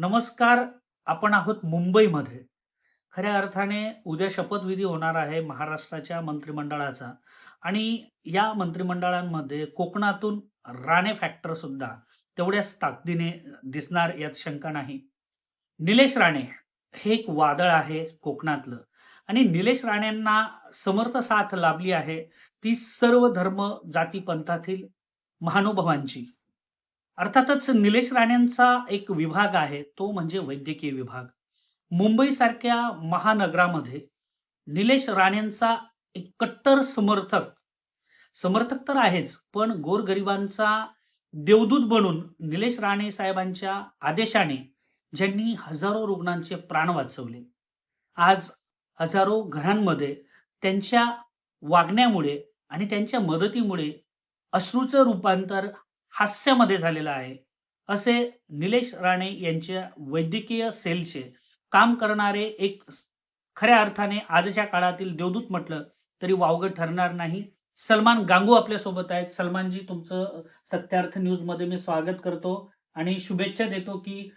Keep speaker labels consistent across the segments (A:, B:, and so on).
A: नमस्कार आपण आहोत मुंबईमध्ये. खऱ्या अर्थाने उद्या शपथविधी होणार आहे महाराष्ट्राच्या मंत्रिमंडळाचा आणि या मंत्रिमंडळांमध्ये कोकणातून राणे फॅक्टर सुद्धा तेवढ्याच ताकदीने दिसणार यात शंका नाही. निलेश राणे हे एक वादळ आहे कोकणातलं आणि निलेश राणेंना समर्थ साथ लाभली आहे ती सर्व धर्म जाती पंथातील महानुभावांची. अर्थातच निलेश राणेंचा एक विभाग आहे तो म्हणजे वैद्यकीय विभाग. मुंबई सारख्या महानगरामध्ये निलेश राणेंचा एक कट्टर समर्थक समर्थक तर आहेच पण गोरगरिबांचा देवदूत बनून निलेश राणे साहेबांच्या आदेशाने ज्यांनी हजारो रुग्णांचे प्राण वाचवले. आज हजारो घरांमध्ये त्यांच्या वागण्यामुळे आणि त्यांच्या मदतीमुळे अश्रूचं रूपांतर हास्यामध्ये झालेला आहे. असे निलेश राणे यांच्या वैद्यकीय सेलचे काम करणारे एक खऱ्या अर्थाने आजच्या काळातील देवदूत म्हटलं तरी वावगं ठरणार नाही. सलमान गांगू आपल्यासोबत आहेत. सलमानजी तुमचं सत्यार्थ न्यूजमध्ये मी स्वागत करतो आणि शुभेच्छा देतो की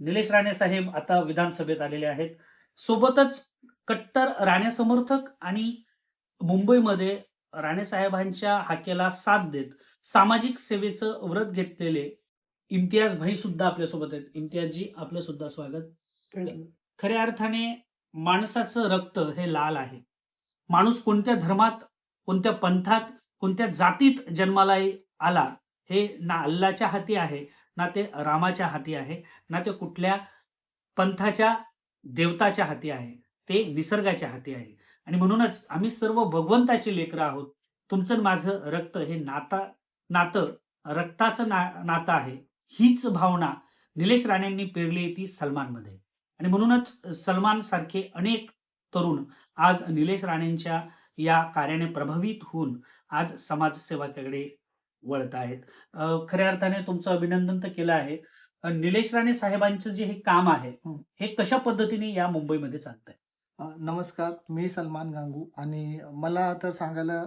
A: निलेश राणे साहेब आता विधानसभेत आलेले आहेत. सोबतच कट्टर राणे समर्थक आणि मुंबईमध्ये राणे साहेबांच्या हाकेला साथ देत सामाजिक सेवेचं व्रत घेतलेले इम्तियाज भाई सुद्धा आपल्यासोबत आहेत. इम्तियाजजी आपलं सुद्धा स्वागत. खऱ्या अर्थाने माणसाचं रक्त हे लाल आहे. माणूस कोणत्या धर्मात कोणत्या पंथात कोणत्या जातीत जन्माला आला हे ना अल्लाच्या हाती आहे ना ते रामाच्या हाती आहे ना ते कुठल्या पंथाच्या देवताच्या हाती आहे ते निसर्गाच्या हाती आहे. आणि म्हणूनच आम्ही सर्व भगवंताचे लेकरं आहोत. तुमचं माझं रक्त हे नाता नातं रक्ताचं ना नातं आहे. हीच भावना निलेश राणेंनी पेरली ती सलमानमध्ये. आणि म्हणूनच सलमान सारखे अनेक तरुण आज निलेश राणेंच्या या कार्याने प्रभावित होऊन आज समाजसेवाकडे वळत आहेत. खऱ्या अर्थाने तुमचं अभिनंदन तर केलं आहे. निलेश राणे साहेबांचं जे हे काम आहे हे कशा पद्धतीने या मुंबईमध्ये चालतंय?
B: नमस्कार मी सलमान गांगू आणि मला तर सांगायला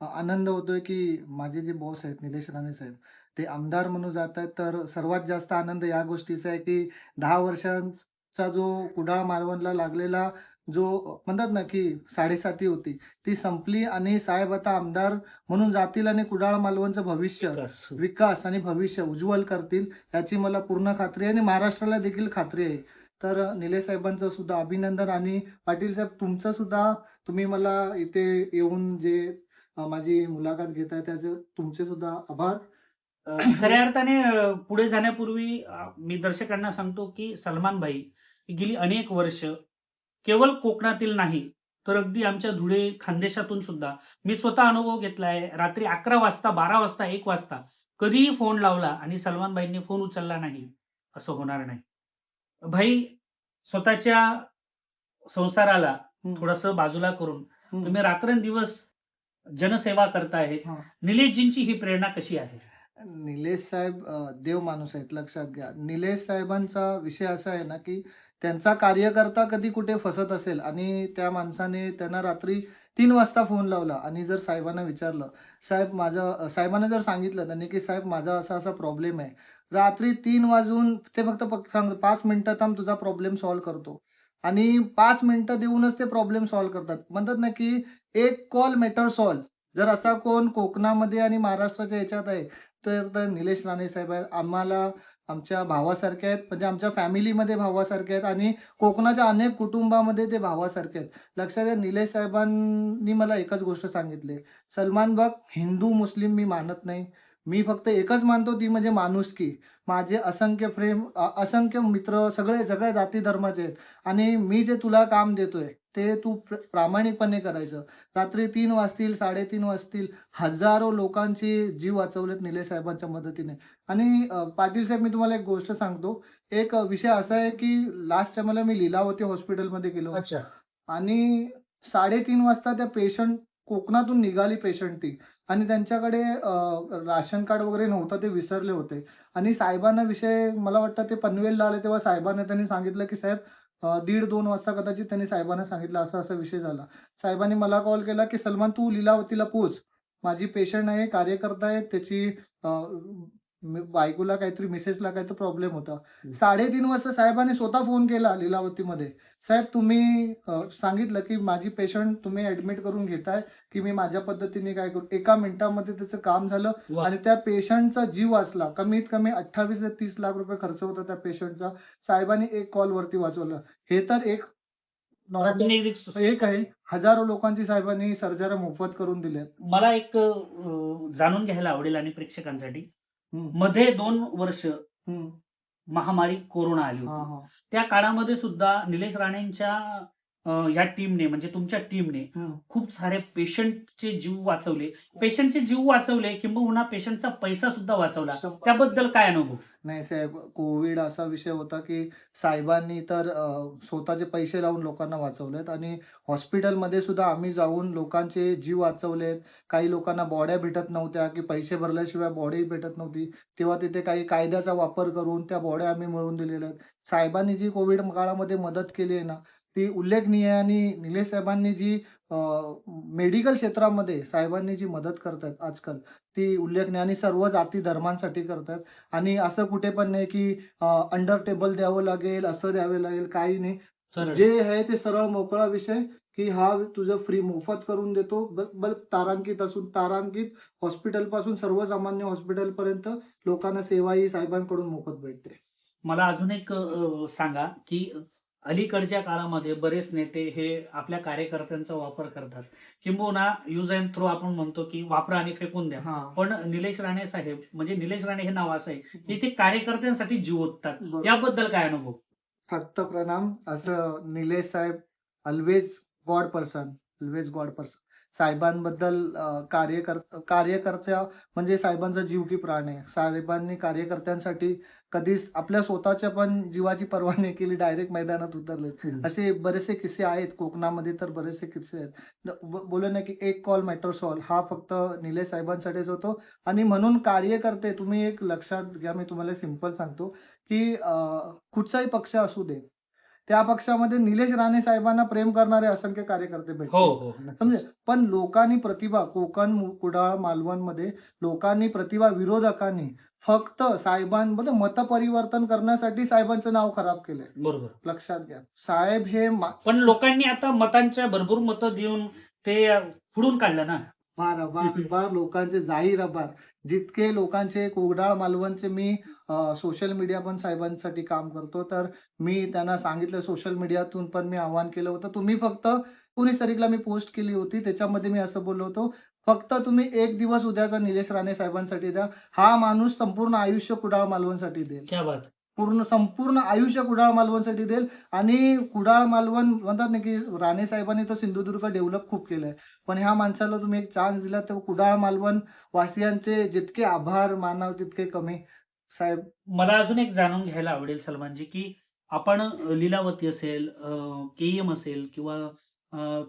B: आनंद होतोय की माझे जे बॉस आहेत निलेश राणे साहेब ते आमदार म्हणून जात आहेत तर सर्वात जास्त आनंद या गोष्टीचा आहे की दहा वर्षांचा जो कुडाळ मालवणला लागलेला जो म्हणतात ना की साडेसाती होती ती संपली आणि साहेब आता आमदार म्हणून जातील आणि कुडाळ मालवणचं भविष्य
A: विकास.
B: विकास आणि भविष्य उज्ज्वल करतील याची मला पूर्ण खात्री आहे आणि महाराष्ट्राला देखील खात्री आहे तर निलेश साहेबांचं सुद्धा अभिनंदन आणि पाटील साहेब तुमचं सुद्धा तुम्ही मला इथे येऊन जे माझी मुलाखत घेताय त्याचे तुमचे सुद्धा आभार.
A: खऱ्या अर्थाने पुढे जाण्यापूर्वी मी दर्शकांना सांगतो की सलमान भाई गेली अनेक वर्ष केवळ कोकणातील नाही तर अगदी आमच्या धुळे खानदेशातून सुद्धा. मी स्वतः अनुभव घेतलाय रात्री अकरा वाजता बारा वाजता एक वाजता कधीही फोन लावला आणि सलमान भाईंनी फोन उचलला नाही असं होणार नाही. भाई स्वतःच्या संसाराला थोडस बाजूला करून. तुम्ही रात्रंदिवस जनसेवा करताय.
B: हा.
A: निलेशजींची ही प्रेरणा कशी आहे?
B: निलेश साहेब देव माणूस आहेत लक्षात घ्या. निलेश साहेबांचा विषय असा आहे ना की त्यांचा कार्यकर्ता कधी कुठे फसत असेल आणि त्या माणसाने त्यांना रात्री तीन वाजता फोन लावला आणि जर साहेबांना विचारलं साहेब माझं साहेबांना जर सांगितलं त्यांनी की साहेब माझा असा असा प्रॉब्लेम आहे. रात्री तीन वाजून ते फक्त फक्त सांग पाच मिनिटं थांब तुझा प्रॉब्लेम सॉल्व्ह करतो. आणि पाच मिनिटं देऊनच ते प्रॉब्लेम सॉल्व्ह करतात. म्हणतात ना की एक कॉल मॅटर सॉल्व्ह जर असा कोण कोकणामध्ये आणि महाराष्ट्राच्या याच्यात आहे तर तर निलेश राणे साहेब आहेत. आम्हाला आमच्या भावासारखे आहेत. म्हणजे आमच्या फॅमिलीमध्ये भावासारखे आहेत. आणि कोकणाच्या अनेक कुटुंबामध्ये ते भावासारखे आहेत. लक्षात घ्या निलेश साहेबांनी मला एकच गोष्ट सांगितली. सलमान बघ हिंदू मुस्लिम मी मानत नाही. मी फक्त एकच मानतो ती म्हणजे माणुसकी माझे असंख्य प्रेम असंख्य मित्र सगळे सगळ्या जाती धर्माचे आहेत. आणि मी जे तुला काम देतोय ते तू प्र- प्रामाणिकपणे करायचं. रात्री तीन वाजतील साडेतीन वाजतील हजारो लोकांची जीव वाचवलेत निलेश साहेबांच्या मदतीने. आणि पाटील साहेब मी तुम्हाला एक गोष्ट सांगतो. एक विषय असा आहे की लास्ट टाइमला मी लीलावती हॉस्पिटलमध्ये गेलो
A: अच्छा.
B: आणि साडेतीन वाजता त्या पेशंट कोकणातून निघाली पेशंट ती. आणि त्यांच्याकडे राशन कार्ड वगैरे नव्हतं ते विसरले होते. आणि साहेबांना विषय मला वाटतं ते पनवेलला आले तेव्हा साहेबांना त्यांनी सांगितलं की साहेब दीड दोन वाजता कदाचित त्यांनी साहेबांना सांगितलं असा असा विषय झाला. साहेबांनी मला कॉल केला की सलमान तू लिलावतीला पोच. माझी पेशंट आहे कार्यकर्ता आहे त्याची बायकोला काहीतरी मिसेसला काहीतरी प्रॉब्लेम होता. साडेतीन वाजता साहेबांनी स्वतः फोन केला लीलावतीमध्ये. साहेब तुम्ही सांगितलं की माझी पेशंट तुम्ही ऍडमिट करून घेताय की मी माझ्या पद्धतीने काय करू? एका मिनिटामध्ये त्याचं काम झालं. आणि त्या पेशंटचा जीव वाचला. कमीत कमी अठ्ठावीस ते तीस लाख रुपये खर्च होता त्या पेशंटचा साहेबांनी एक कॉल वरती वाचवलं. हे तर एक एक आहे. हजारो लोकांची साहेबांनी सर्जऱ्या मोफत करून दिल्यात
A: मला एक जाणून घ्यायला आवडेल आणि प्रेक्षकांसाठी. मध्ये दोन वर्ष महामारी कोरोना आली होती. त्या काळामध्ये सुद्धा निलेश राणेंच्या या टीमने म्हणजे तुमच्या टीमने. खूप सारे पेशंटचे जीव वाचवले. पेशंटचे जीव वाचवले किंबहुना पेशंटचा पैसा सुद्धा वाचवला. त्याबद्दल काय अनुभव?
B: नाही साहेब कोविड असा विषय होता की साहेबांनी तर स्वतःचे पैसे लावून लोकांना वाचवलेत आणि हॉस्पिटलमध्ये सुद्धा आम्ही जाऊन लोकांचे जीव वाचवलेत. काही लोकांना बॉड्या भेटत नव्हत्या की पैसे भरल्याशिवाय बॉडी भेटत नव्हती. तेव्हा तिथे काही कायद्याचा वापर करून त्या बॉड्या आम्ही मिळवून दिलेल्या आहेत. साहेबांनी जी कोविड काळामध्ये मदत केली आहे ना ती उल्लेखनीय आणि निलेश साहेबांनी जी मेडिकल क्षेत्रामध्ये साहेबांनी जी मदत करतात आजकाल ती उल्लेखनीय आणि सर्व जाती धर्मांसाठी करतात. आणि असं कुठे पण नाही की अंडर टेबल द्यावं लागेल असं द्यावे लागेल काही नाही. जे आहे ते सरळ मोकळा विषय की हा तुझं फ्री मोफत करून देतो. बल तारांकित असून तारांकित हॉस्पिटलपासून सर्वसामान्य हॉस्पिटल पर्यंत लोकांना सेवा ही साहेबांकडून मोफत भेटते.
A: मला अजून एक सांगा की अलीकडच्या काळामध्ये बरेच नेते हे आपल्या कार्यकर्त्यांचा वापर करतात. किंबहुना युज अँड थ्रो आपण म्हणतो की वापरा आणि फेकून द्या.
B: हा.
A: पण निलेश राणे साहेब म्हणजे निलेश राणे हे नाव असं आहे की ते कार्यकर्त्यांसाठी जीव ओततात. याबद्दल काय अनुभव?
B: फक्त प्रणाम. असं निलेश साहेब always god person always god person साहेबांबद्दल अं, कार्यकर कार्यकर्त्या म्हणजे साहेबांचा जीव की प्राण आहे. साहेबांनी कार्यकर्त्यांसाठी कधीच आपल्या स्वतःच्या पण जीवाची पर्वा नाही केली डायरेक्ट मैदानात उतरले. असे बरेचसे किस्से आहेत. कोकणामध्ये तर बरेचसे किस्से आहेत. ब- बोललो ना की एक कॉल मॅटर सॉल्व हा फक्त निलेश साहेबांसाठीच होतो. आणि म्हणून कार्यकर्ते तुम्ही एक लक्षात घ्या मी तुम्हाला सिंपल सांगतो की कुठचाही पक्ष असू दे त्या पक्षामध्ये निलेश राणे साहेबांना प्रेम करणारे असंख्य कार्यकर्ते
A: हो
B: भेटतात
A: हो
B: समजे पण लोकांनी प्रतिभा कोकण कुडाळ मालवणमध्ये लोकांनी प्रतिभा विरोधकांनी फक्त साहेबांमध्ये मतपरिवर्तन करण्यासाठी साहेबांचं नाव खराब केलंय.
A: बरोबर.
B: लक्षात घ्या. साहेब हे
A: पण लोकांनी आता मतांच्या भरपूर मतं देऊन ते फुडून काढलं ना?
B: बार बार बार लोकांचे जाहीर बार जितके लोकांचे कोगडाळ मालवणचे मी सोशल मीडिया पण साहेबांसाठी काम करतो. तर मी त्यांना सांगितलं सोशल मीडियातून पण मी आवाहन केलं होतं. तुम्ही फक्त एकोणीस तारीखला मी पोस्ट केली होती. त्याच्यामध्ये मी असं बोललो होतो फक्त तुम्ही एक दिवस उद्याचा निलेश राणे साहेबांसाठी द्या. हा माणूस संपूर्ण आयुष्य कुडाळ मालवणसाठी देईल. पूर्ण संपूर्ण आयुष्य कुडाळ मालवणसाठी देईल. आणि कुडाळ मालवण म्हणतात ना की राणे साहेबांनी तर सिंधुदुर्ग डेव्हलप खूप केलंय. पण ह्या माणसाला तुम्ही एक चान्स दिला तर कुडाळ मालवण वासियांचे जितके आभार मानाव तितके कमी. साहेब.
A: मला अजून एक जाणून घ्यायला आवडेल सलमानजी की आपण लीलावती असेल केईएम असेल किंवा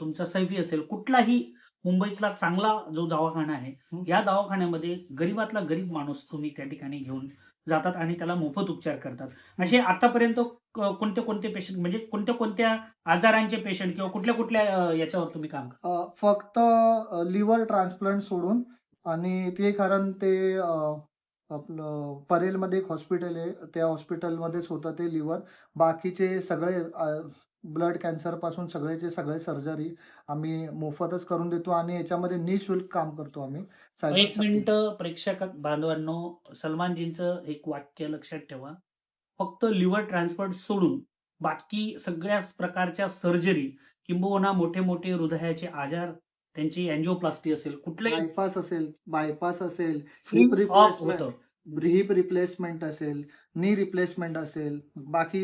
A: तुमचा सैफी असेल कुठलाही मुंबईतला चांगला जो दवाखाना आहे. या दवाखान्यामध्ये गरीबातला गरीब माणूस तुम्ही त्या ठिकाणी घेऊन जातात आणि त्याला मोफत उपचार करतात. असे आतापर्यंत कोणते कोणते पेशंट म्हणजे कोणत्या कोणत्या आजारांचे पेशंट किंवा कुठल्या कुठल्या याच्यावर तुम्ही काम करता?
B: फक्त लिव्हर ट्रान्सप्लांट सोडून आणि ते कारण ते आपलं परेलमध्ये एक हॉस्पिटल आहे त्या हॉस्पिटलमध्येच होतं ते लिव्हर बाकीचे सगळे ब्लड कॅन्सरपासून सगळेचे सगळे सर्जरी आम्ही मोफतच करून देतो आणि याच्यामध्ये निशुल्क काम करतो आम्ही.
A: एक. मिनिट प्रेक्षक बांधवांनो सलमानजींचं एक वाक्य लक्षात ठेवा. फक्त लिव्हर ट्रान्सप्लांट सोडून बाकी सगळ्याच प्रकारच्या सर्जरी किंबहुना मोठे मोठे हृदयाचे आजार त्यांची अँजिओप्लास्टी असेल कुठल्याही
B: बायपास असेल बायपास असेल
A: फ्री ऑफ होतं.
B: हिप रिप्लेसमेंट असेल नी रिप्लेसमेंट असेल बाकी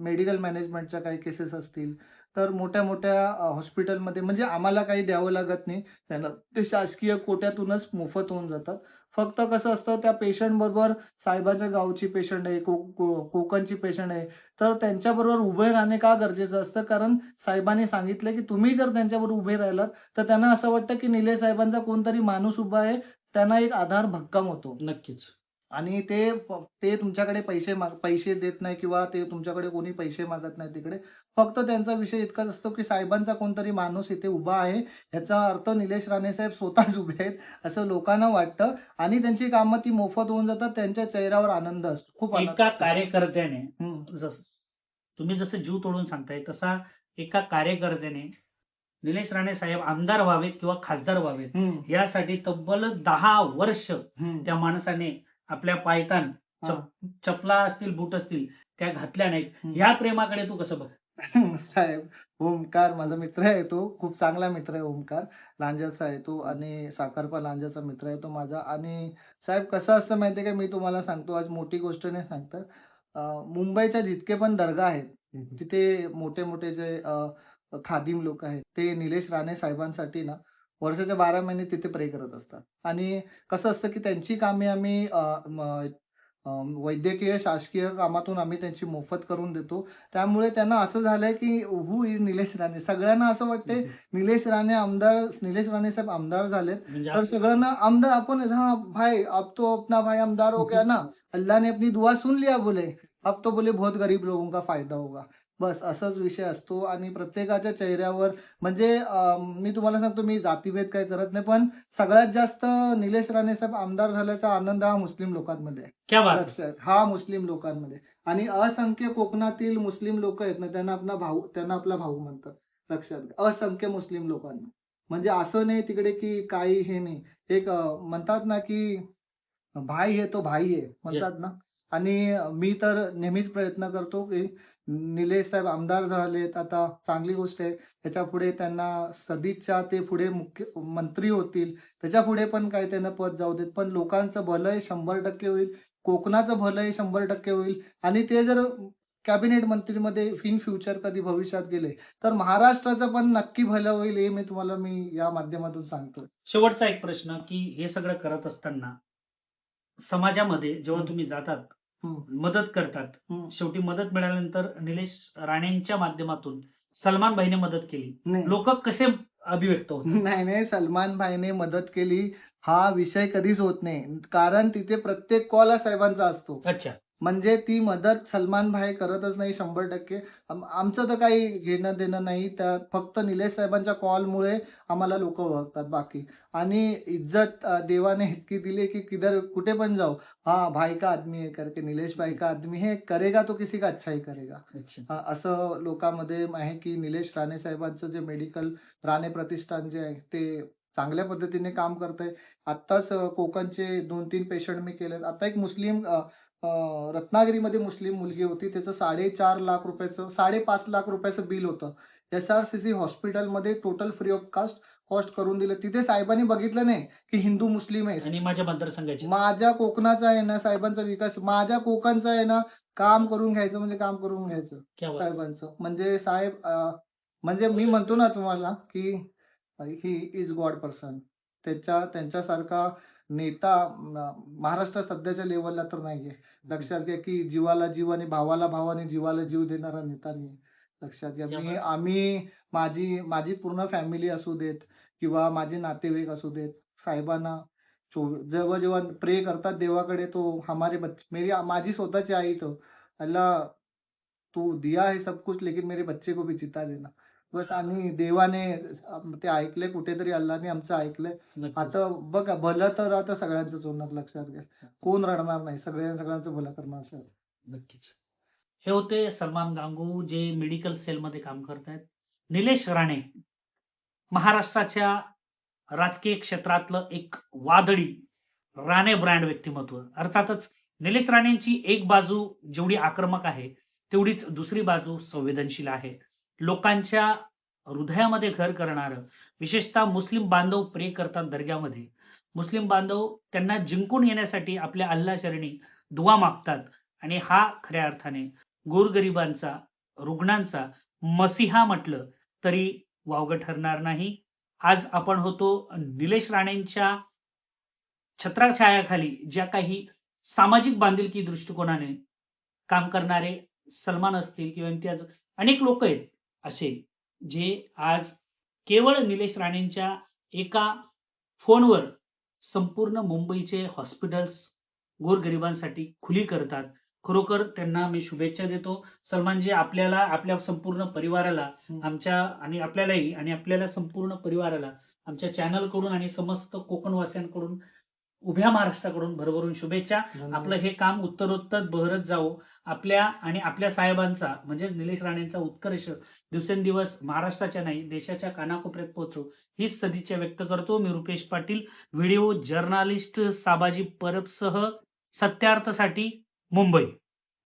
B: मेडिकल मॅनेजमेंटच्या काही केसेस असतील तर मोठ्या मोठ्या हॉस्पिटलमध्ये म्हणजे आम्हाला काही द्यावं लागत नाही. त्यांना ते शासकीय कोट्यातूनच मोफत होऊन जातात. फक्त कसं असतं त्या पेशंट बरोबर साहेबाच्या गावची पेशंट आहे कोकणची पेशंट आहे तर त्यांच्याबरोबर उभे राहणे का गरजेचं असतं? कारण साहेबांनी सांगितलं की तुम्ही जर त्यांच्याबरोबर उभे राहिलात तर त्यांना असं वाटतं की निलेश साहेबांचा कोणतरी माणूस उभा आहे त्यांना एक आधार भक्कम होतो.
A: नक्कीच.
B: आणि ते ते तुमच्याकडे पैसे पैसे देत नाही किंवा ते तुमच्याकडे कोणी पैसे मागत नाही तिकडे फक्त त्यांचा विषय इतकाच असतो की साहेबांचा कोणतरी माणूस इथे उभा आहे याचा अर्थ निलेश राणे साहेब स्वतःच उभे आहेत असं लोकांना वाटतं आणि त्यांची कामं ती मोफत होऊन जातात त्यांच्या चेहऱ्यावर आनंद असतो खूप
A: एका. कार्यकर्त्याने तुम्ही जसं जीव तोडून सांगताय तसा एका कार्यकर्त्याने निलेश राणे साहेब आमदार व्हावेत किंवा खासदार व्हावेत. यासाठी तब्बल दहा वर्ष. त्या माणसाने आपल्या पायतान. चपला असतील बूट असतील त्या घातल्या नाहीत.
B: हम्म.
A: या प्रेमाकडे तू कसं बघ?
B: साहेब ओमकार माझा मित्र आहे तो खूप चांगला मित्र आहे ओमकार. लांजाचा आहे तो आणि साखरपा लांजाचा मित्र आहे तो माझा. आणि साहेब कसं असतं माहितीये का? मी तुम्हाला सांगतो आज मोठी गोष्ट नाही सांगतं. अं, मुंबईच्या जितके पण दर्गा आहेत तिथे मोठे मोठे जे अं, खादिम लोक आहेत ते निलेश राणे साहेबांसाठी ना वर्षाच्या बारा महिने तिथे प्रे करत असतात. आणि कसं असतं की त्यांची कामे आम्ही वैद्यकीय शासकीय कामातून आम्ही त्यांची मोफत करून देतो. त्यामुळे त्यांना असं झालंय की हु इज निलेश राणे? सगळ्यांना असं वाटतंय निलेश राणे आमदार निलेश राणे साहेब आमदार झालेत.
A: म्हणजे
B: तर सगळ्यांना आमदार अपन हाँ भाई अब तो अपना भाई आमदार हो गया ना. अल्लाह ने अपनी दुआ सुन लिया बोले. अब तो बोले बहुत गरीब लोगों का फायदा होगा. बस असाच विषय असतो आणि प्रत्येकाच्या चेहऱ्यावर म्हणजे मी तुम्हाला सांगतो मी जातीभेद काही करत नाही पण सगळ्यात जास्त निलेश राणे साहेब आमदार झाल्याचा आनंद हा मुस्लिम लोकांमध्ये आहे.
A: क्या बात
B: लक्षात हा मुस्लिम लोकांमध्ये आणि असंख्य कोकणातील मुस्लिम लोक आहेत ना त्यांना आपला भाऊ त्यांना आपला भाऊ म्हणतात लक्षात घ्या. असंख्य मुस्लिम लोकांना म्हणजे असं नाही तिकडे की काही हे नाही. एक म्हणतात ना की भाई है तो भाई आहे म्हणतात ना. आणि मी तर नेहमीच प्रयत्न करतो की निलेश साहेब आमदार झालेत. आता चांगली गोष्ट आहे. त्याच्या पुढे त्यांना सदिच्छा ते पुढे मुख्य मंत्री होतील. त्याच्या पुढे पण काही त्यांना पद जाऊ देत. पण लोकांचं भलंय शंभर टक्के होईल. कोकणाचं भलंय शंभर टक्के होईल. आणि ते जर कॅबिनेट मंत्रीमध्ये इन फ्युचर कधी भविष्यात गेले तर महाराष्ट्राचं पण नक्की भलं होईल हे मी तुम्हाला मी या माध्यमातून सांगतो
A: शेवटचा एक प्रश्न की हे सगळं करत असताना समाजामध्ये जेव्हा तुम्ही जातात मदत करतात.
B: हम्म.
A: शेवटी मदत मिळाल्यानंतर निलेश राणेंच्या माध्यमातून सलमान भाईने मदत केली. लोक कसे अभिव्यक्त
B: नाही नाही. सलमान भाईने मदत केली. हा विषय कधीच होत नाही. कारण तिथे प्रत्येक कॉल हा साहेबांचा असतो.
A: अच्छा.
B: म्हणजे ती मदत सलमान भाई करतच नाही शंभर टक्के. आम- आमचं तर काही घेणं देणं नाही. त्या फक्त निलेश साहेबांच्या कॉलमुळे आम्हाला लोक ओळखतात बाकी. आणि इज्जत देवाने इतकी दिली की किधर कुठे पण जाऊ. हा भाई का आदमी है करके निलेश भाई का आदमी है करेगा तो किसी का? अच्छा ही करेगा. असं लोकांमध्ये आहे की निलेश राणे साहेबांचं जे मेडिकल राणे प्रतिष्ठान जे आहे ते चांगल्या पद्धतीने काम करत आहे आत्ताच कोकणचे दोन तीन पेशंट मी केले आता एक मुस्लिम रत्नागिरीमध्ये मुस्लिम मुलगी होती. त्याचं साडेचार लाख रुपयाचं साडेपाच लाख रुपयाचं बिल होतं. एस आर सी सी हॉस्पिटलमध्ये total free of cast cost करून दिलं. तिथे साहेबांनी बघितलं नाही की हिंदू मुस्लिम आहे.
A: आणि माझ्या मतदारसंघाचे
B: माझ्या कोकणाचा आहे ना साहेबांचा विकास माझ्या कोकणचा आहे ना काम करून घ्यायचं म्हणजे काम करून घ्यायचं. साहेबांचं. म्हणजे साहेब म्हणजे मी म्हणतो ना तुम्हाला की ही इज गॉड पर्सन त्याच्या त्यांच्यासारखा नेता अं, महाराष्ट्रात सध्याच्या लेवलला तर नाहीये. लक्षात घ्या की जीवाला जीव आणि भावाला भाव आणि जीवाला जीव देणारा नेता नाही लक्षात घ्या. मी. आम्ही माझी माझी पूर्ण फॅमिली असू देत किंवा माझे नातेवाईक असू देत साहेबांना जेव्हा जेव्हा प्रे करतात देवाकडे तो हमारे बच्चे मेरी माझी स्वतःची आई तो. अल्लाह तू दिया है सब कुछ लेकिन मेरे बच्चे को भी चिता देना. बस आणि देवाने ते ऐकले कुठेतरी अल्लाने आमचं ऐकलंय. आता बघा भलं तर आता सगळ्यांचंच होणार लक्षात घ्या. कोण रडणार नाही? सगळ्या सगळ्यांचं भलं करणार सर.
A: नक्कीच. हे होते सलमान गांगू जे मेडिकल सेलमध्ये काम करतायत. निलेश राणे महाराष्ट्राच्या राजकीय क्षेत्रातलं एक वादळी राणे ब्रँड व्यक्तिमत्व. अर्थातच निलेश राणेंची एक बाजू जेवढी आक्रमक आहे तेवढीच दुसरी बाजू संवेदनशील आहे. लोकांच्या हृदयामध्ये घर करणारं विशेषतः मुस्लिम बांधव प्रे करतात दर्ग्यामध्ये. मुस्लिम बांधव त्यांना जिंकून येण्यासाठी आपल्या अल्लाचरणी दुवा मागतात आणि हा खऱ्या अर्थाने गोरगरिबांचा रुग्णांचा मसिहा म्हटलं तरी वावगं ठरणार नाही. आज आपण होतो निलेश राणेंच्या छत्राछायाखाली ज्या काही सामाजिक बांधिलकी दृष्टिकोनाने काम करणारे सलमान असतील किंवा इम्तियाज अनेक लोक आहेत. असे जे आज केवळ निलेश राणेंच्या एका फोनवर संपूर्ण मुंबईचे हॉस्पिटल्स गोरगरिबांसाठी खुली करतात खरोखर त्यांना मी शुभेच्छा देतो सलमानजी आपल्याला आपल्या संपूर्ण परिवाराला. आमच्या आणि आपल्यालाही आणि आपल्याला संपूर्ण परिवाराला आमच्या चॅनलकडून आणि समस्त कोकणवासियांकडून उभ्या महाराष्ट्राकडून भरभरून शुभेच्छा. आपलं हे काम उत्तरोत्तर बहरत जावो. आपल्या आणि आपल्या साहेबांचा म्हणजेच निलेश राणेंचा उत्कर्ष दिवसेंदिवस महाराष्ट्राच्या नाही देशाच्या कानाकोपऱ्यात पोहोचो हीच सदिच्छा व्यक्त करतो. मी रुपेश पाटील व्हिडिओ जर्नालिस्ट साबाजी परबसह सत्यार्थसाठी मुंबई.